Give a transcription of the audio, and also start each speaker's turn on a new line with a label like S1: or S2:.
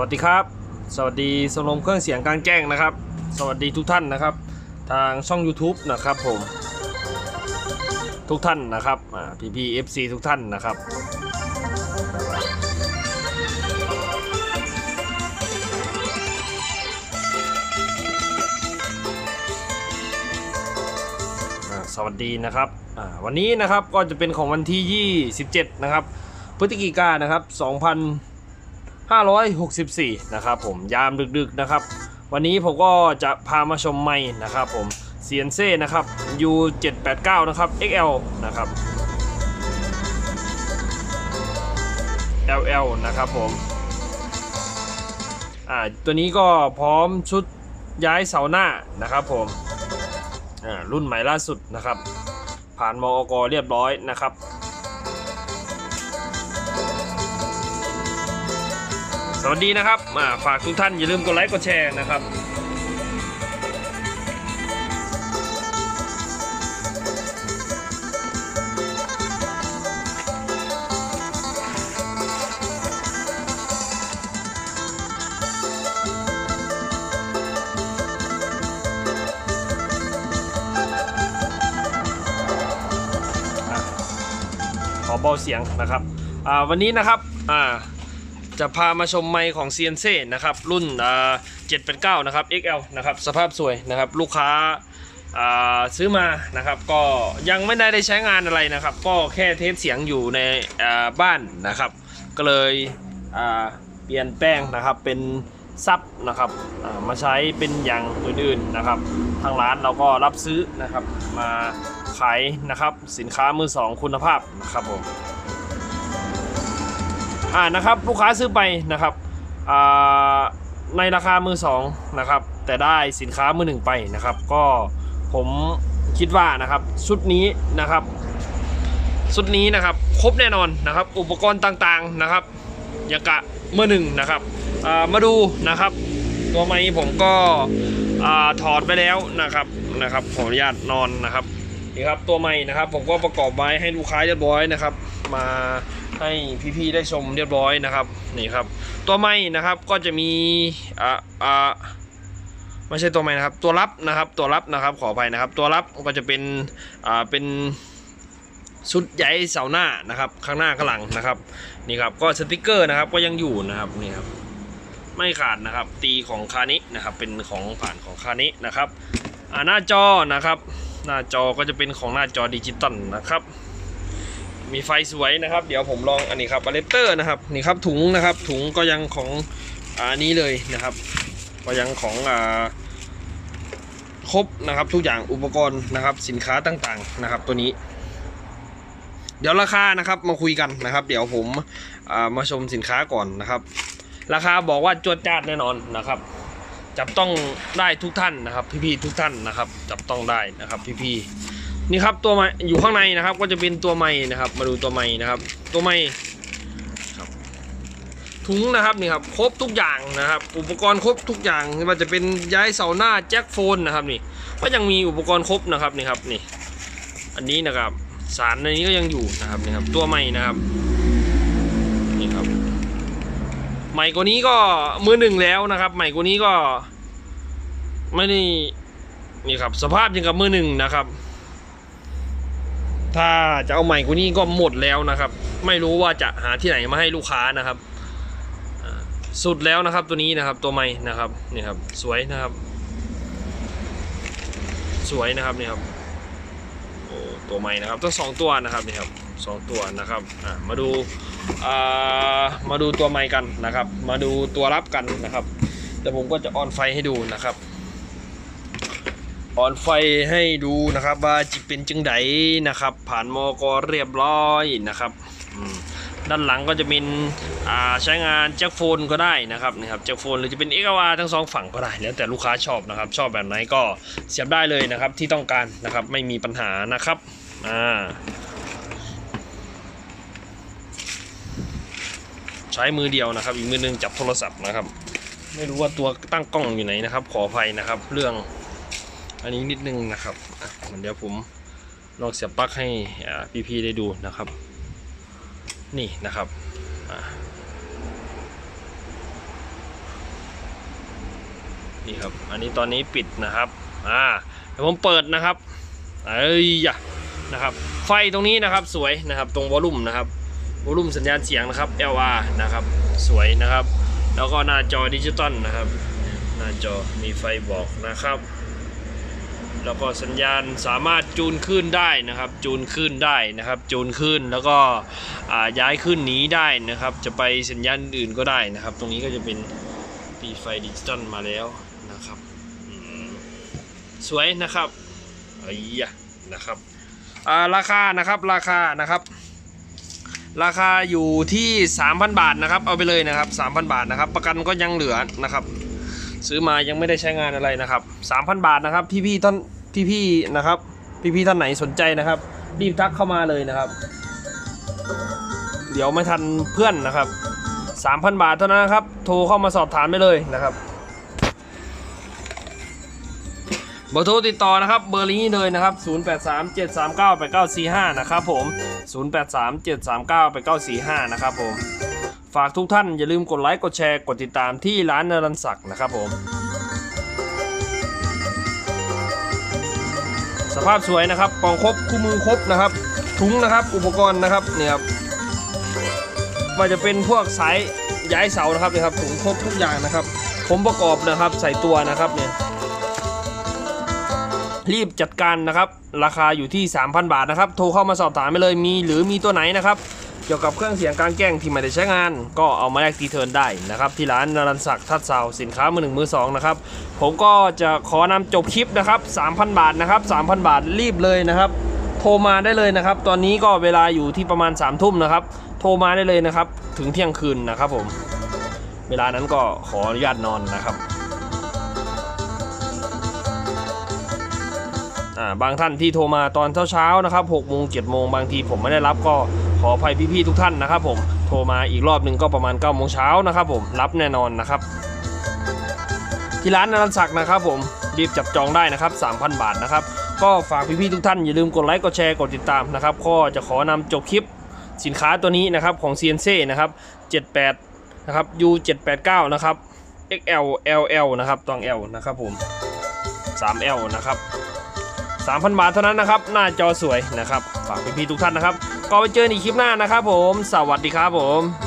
S1: วัสดีครับ สวัสดีสมรมเครื่องเสียงกางแจ้งนะครับ สวัสดีทุกท่านนะครับ ทางช่อง YouTube นะครับผม ทุกท่านนะครับพีพีเอฟซีทุกท่านนะครับอ่าสวัสดีนะครับอ่าวันนี้นะครับก็จะเป็นของวันที่ 27 นะครับพฤศจิกายนนะครับ 564 นะครับผมยามดึกๆนะครับ วันนี้ผมก็จะพามาชมไม้นะครับผม CNC นะครับ U789 นะครับ XL นะครับ LL นะครับผมอ่าตัวนี้ก็พร้อมชุดย้ายเสาหน้านะครับผมอ่ารุ่นใหม่ล่าสุดนะครับ ผ่านมอกเรียบร้อยนะครับ วัสดีนะครับอ่าฝากทุกท่านอย่าลืมกดไลค์กดแชร์นะครับขอเบาเสียงนะครับวันนี้นะครับอ่า จะพามาชมไมค์ของ CNC นะครับ รุ่นอ่า789นะครับ XL นะครับสภาพสวยนะครับ ลูกค้าซื้อมานะครับก็ยังไม่ได้ได้ใช้งานอะไรนะครับ ก็แค่เทสเสียงอยู่ในบ้านนะครับ ก็เลยเปลี่ยนแปลงนะครับเป็นซับนะครับมาใช้เป็นอย่างอื่นๆนะครับ ทางร้านเราก็รับซื้อนะครับ มาขายนะครับสินค้ามือสองคุณภาพนะครับผม อ่านะครับลูกค้าซื้อไปนะครับอ่าในราคามือสองนะครับ แต่ได้สินค้ามือหนึ่งไปนะครับ ก็ผมคิดว่านะครับชุดนี้นะครับชุดนี้นะครับครบแน่นอนนะครับ อุปกรณ์ต่างๆนะครับยากะมือหนึ่งนะครับมาดูนะครับ ตัวไม้ผมก็ถอดไปแล้วนะครับนะครับขออนุญาตนอนนะครับนี่ครับตัวไม้นะครับ ผมก็ประกอบไว้ให้ลูกค้าเรียบร้อยนะครับ มา ให้พี่ๆได้ชมเรียบร้อยนะครับนี่ครับ ตัวไม้นะครับก็จะมีอ่าอ่าไม่ใช่ตัวไม้นะครับ ตัวรับนะครับตัวรับนะครับขออภัยนะครับ ตัวรับก็จะเป็นอ่าเป็นชุดใหญ่เสาหน้านะครับ ข้างหน้าข้างหลังนะครับนี่ครับก็สติกเกอร์นะครับก็ยังอยู่นะครับนี่ครับไม่ขาดนะครับ ตีของคานินะครับ เป็นของผ่านของคานินะครับหน้าจอนะครับ หน้าจอก็จะเป็นของหน้าจอดิจิตอลนะครับ มีไฟสวยนะครับ เดี๋ยวผมลองอันนี้ครับอะแดปเตอร์นะครับนี่ครับถุงนะครับ ถุงก็ยังของอันนี้เลยนะครับ ก็ยังของอ่าครบนะครับทุกอย่างอุปกรณ์นะครับสินค้าต่างๆนะครับ ตัวนี้ เดี๋ยวราคานะครับมาคุยกันนะครับ เดี๋ยวผมามาชมสินค้าก่อนนะครับ ราคาบอกว่าจวดจ้าดแน่นอนนะครับ จับต้องได้ทุกท่านนะครับ พี่ๆทุกท่านนะครับ จับต้องได้นะครับ พี่ๆ นี่ครับตัวไม้อยู่ข้างในนะครับ ก็จะเป็นตัวไม้นะครับ มาดูตัวไม้นะครับ ตัวไม้ครับถุงนะครับนี่ครับครบทุกอย่างนะครับ อุปกรณ์ครบทุกอย่างไม่ว่าจะเป็นย้ายเสาหน้าแจ็คโฟนนะครับนี่ก็ยังมีอุปกรณ์ครบนะครับนี่ครับนี่ อันนี้นะครับ สารในนี้ก็ยังอยู่นะครับนี่ครับ ตัวไม้นะครับนี่ครับ ใหม่กว่านี้ก็มือหนึ่งแล้วนะครับ ใหม่กว่านี้ก็ ไม่ได้นี่ครับ สภาพยังกับมือหนึ่งนะครับ ถ้าจะเอาใหม่กว่านี้ก็หมดแล้วนะครับ ไม่รู้ว่าจะหาที่ไหนมาให้ลูกค้านะครับสุดแล้วนะครับตัวนี้นะครับตัวใหม่นะครับนี่ครับสวยนะครับ สวยนะครับนี่ครับโอ้ตัวใหม่นะครับต้องสองตัวนะครับนี่ครับสองตัวนะครับอ่ามาดูอ่ามาดูตัวไมค์กันนะครับ มาดูตัวรับกันนะครับแต่ผมก็จะออนไฟให้ดูนะครับ ออนไฟให้ดูนะครับว่าจิเป็นจึงไดนะครับ ผ่านมอกเรียบร้อยนะครับด้านหลังก็จะเป็นใช้งานแจ็คโฟนก็ได้นะครับนะครับแจ็คโฟนหรือจะเป็นเอกวาทั้งสองฝั่งก็ได้ แล้วแต่ลูกค้าชอบนะครับ ชอบแบบไหนก็เสียบได้เลยนะครับที่ต้องการนะครับไม่มีปัญหานะครับอ่าใช้มือเดียวนะครับ อีกมือหนึงจับโทรศัพท์นะครับ ไม่รู้ว่าตัวตั้งกล้องอยู่ไหนนะครับ ขออภัยนะครับ เรื่อง อันนี้นิดนึงนะครับอะเดี๋ยวผมลองเสียบปลั๊กให้พี่ๆได้ดูนะครับ นี่นะครับนี่ครับ อันนี้ตอนนี้ปิดนะครับ อ่า เดี๋ยวผมเปิดนะครับ เอ้ยยะนะครับ ไฟตรงนี้นะครับสวยนะครับ ตรงวอลลุ่มนะครับ วอลลุ่มสัญญาณเสียงนะครับ LR นะครับ สวยนะครับ แล้วก็หน้าจอดิจิตอลนะครับ หน้าจอมีไฟบอกนะครับ แล้วก็สัญญาณสามารถจูนขึ้นได้นะครับ จูนขึ้นได้นะครับ จูนขึ้นแล้วก็ย้ายขึ้นหนีได้นะครับ จะไปสัญญาณอื่นก็ได้นะครับ ตรงนี้ก็จะเป็นปีไฟดิจิตอลมาแล้วนะครับสวยนะครับเอ้ยะนะครับราคานะครับราคานะครับ ราคาอยู่ที่ 3,000 บาทนะครับ เอาไปเลยนะครับ 3,000 บาทนะครับ ประกันก็ยังเหลือนะครับ ซื้อมายังไม่ได้ใช้งานอะไรนะครับ 3,000 บาทนะครับพี่ๆท่าน พี่ๆนะครับ พี่ๆท่านไหนสนใจนะครับ รีบทักเข้ามาเลยนะครับ เดี๋ยวไม่ทันเพื่อนนะครับ 3,000 บาทเท่านั้นนะครับ โทรเข้ามาสอบถามได้เลยนะครับเบอร์โทรติดต่อนะครับเบอร์นี้เลยนะครับ 0837398945 นะครับผม 0837398945 นะครับผม ฝากทุกท่านอย่าลืมกดไลค์ กดแชร์ กดติดตามที่ร้านนรันศักดิ์นะครับผม สภาพสวยนะครับกล่องครบคู่มือครบนะครับ ถุงนะครับอุปกรณ์นะครับเนี่ยครับว่าจะเป็นพวกสายย้ายเสานะครับเนี่ยครับถุงครบทุกอย่างนะครับ ผมประกอบนะครับใส่ตัวนะครับเนี่ยรีบจัดการนะครับ ราคาอยู่ที่ 3,000 บาทนะครับ โทรเข้ามาสอบถามไปเลยมีหรือมีตัวไหนนะครับ เกี่ยวกับเครื่องเสียงกลางแจ้งที่ไม่ได้ใช้งาน ก็เอามาแลกตีเทิร์นได้นะครับ ที่ร้านนรันศักดิ์ทัดเซาสินค้ามือหนึ่งมือสองนะครับผมก็จะขอนำจบคลิปนะครับ3,000 บาทนะครับ3,000 บาทรีบเลยนะครับ โทรมาได้เลยนะครับ ตอนนี้ก็เวลาอยู่ที่ประมาณ3ามทุ่มนะครับ โทรมาได้เลยนะครับ ถึงเที่ยงคืนนะครับผม เวลานั้นก็ขออนุญาตนอนนะครับบางท่านที่โทรมาตอนเช้าๆนะครับ6โมง7โมงบางทีผมไม่ได้รับก็ ขออภัยพี่ๆทุกท่านนะครับผมโทรมาอีกรอบหนึ่งก็ประมาณ9โมงเช้านะครับผมรับแน่นอนนะครับ ที่ร้านนันศักดิ์นะครับผมรีบจับจองได้นะครับ 3,000 บาทนะครับ ก็ฝากพี่ๆทุกท่านอย่าลืมกดไลค์กดแชร์กดติดตามนะครับก็จะขอนำจบคลิปสินค้าตัวนี้นะครับของ CNC นะครับ 78 นะครับ U789 นะครับ XL LL นะครับตอง L นะครับผม 3L นะครับ 3,000 บาทเท่านั้นนะครับ หน้าจอสวยนะครับ ฝากพี่ๆทุกท่านนะครับ ก็ไปเจอกันคลิปหน้านะครับผม สวัสดีครับผม